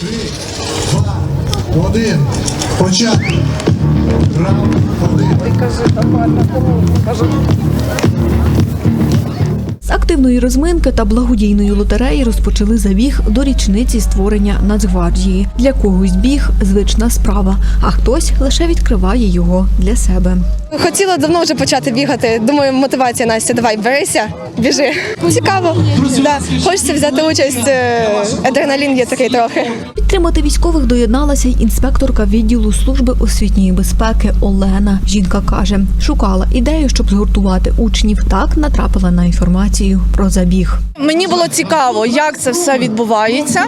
Два, один. Початок. Раунд один. З активної розминки та благодійної лотереї розпочали забіг до річниці створення Нацгвардії. Для когось біг звична справа, а хтось лише відкриває його для себе. Хотіла давно вже почати бігати. Думаю, мотивація Настя, давай берися, біжи. Цікаво. Да. Хочеться взяти участь. е, Адреналін є такий трохи. Підтримати військових доєдналася й інспекторка відділу служби освітньої безпеки Олена. Жінка каже, шукала ідею, щоб згуртувати учнів. Так натрапила на інформацію про забіг. Мені було цікаво, як це все відбувається.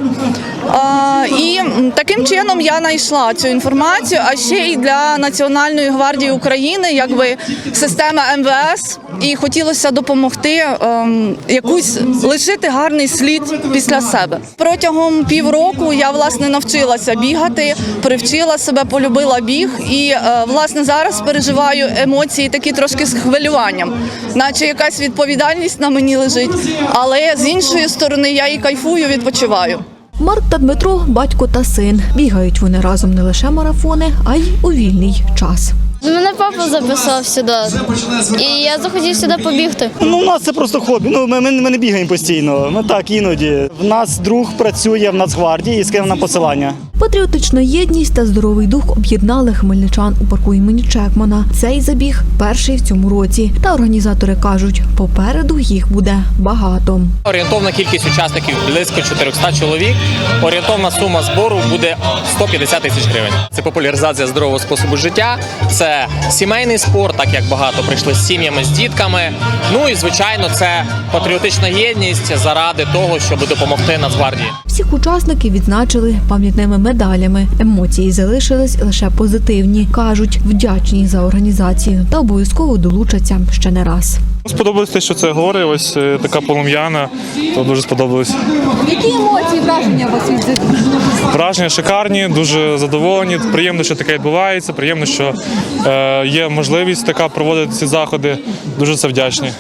І таким чином я знайшла цю інформацію. А ще й для Національної гвардії України, якби система МВС, і хотілося допомогти ем, якусь лишити гарний слід після себе. Протягом півроку я власне навчилася бігати, привчила себе, полюбила біг, і е, власне зараз переживаю емоції такі трошки з хвилюванням, наче якась відповідальність на мені лежить. Але з іншої сторони я і кайфую, відпочиваю. Марк та Дмитро батько та син. Бігають вони разом не лише марафони, а й у вільний час. Мене папа записав сюди, і я захотів сюди побігти. Ну, у нас це просто хобі. Ну, ми, ми, ми не бігаємо постійно. Ми так іноді. В нас друг працює в Нацгвардії і скинув нам посилання. Патріотична єдність та здоровий дух об'єднали хмельничан у парку імені Чекмана. Цей забіг перший в цьому році. Та організатори кажуть, попереду їх буде багато. Орієнтовна кількість учасників близько 400 чоловік. Орієнтовна сума збору буде 150 тисяч гривень. Це популяризація здорового способу життя, це сімейний спорт, так як багато прийшли з сім'ями, з дітками. Ну і звичайно, це патріотична єдність заради того, щоб допомогти Нацгвардії. Всіх учасників відзначили пам'ятними медалями. Емоції залишились лише позитивні. кажуть, вдячні за організацію та обов'язково долучаться ще не раз. Сподобалось те, що це гори, ось е, така полум'яна, то дуже сподобалось. Які емоції враження у вас від Враження шикарні, дуже задоволені. Приємно, що таке відбувається. Приємно, що е, є можливість така проводити ці заходи. Дуже це вдячні.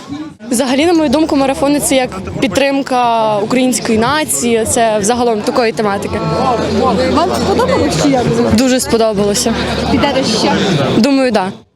Взагалі, на мою думку, марафони це як підтримка української нації. Це взагалом такої тематики. Вам сподобалося? Дуже сподобалося. Підете ще? Думаю, так. Да.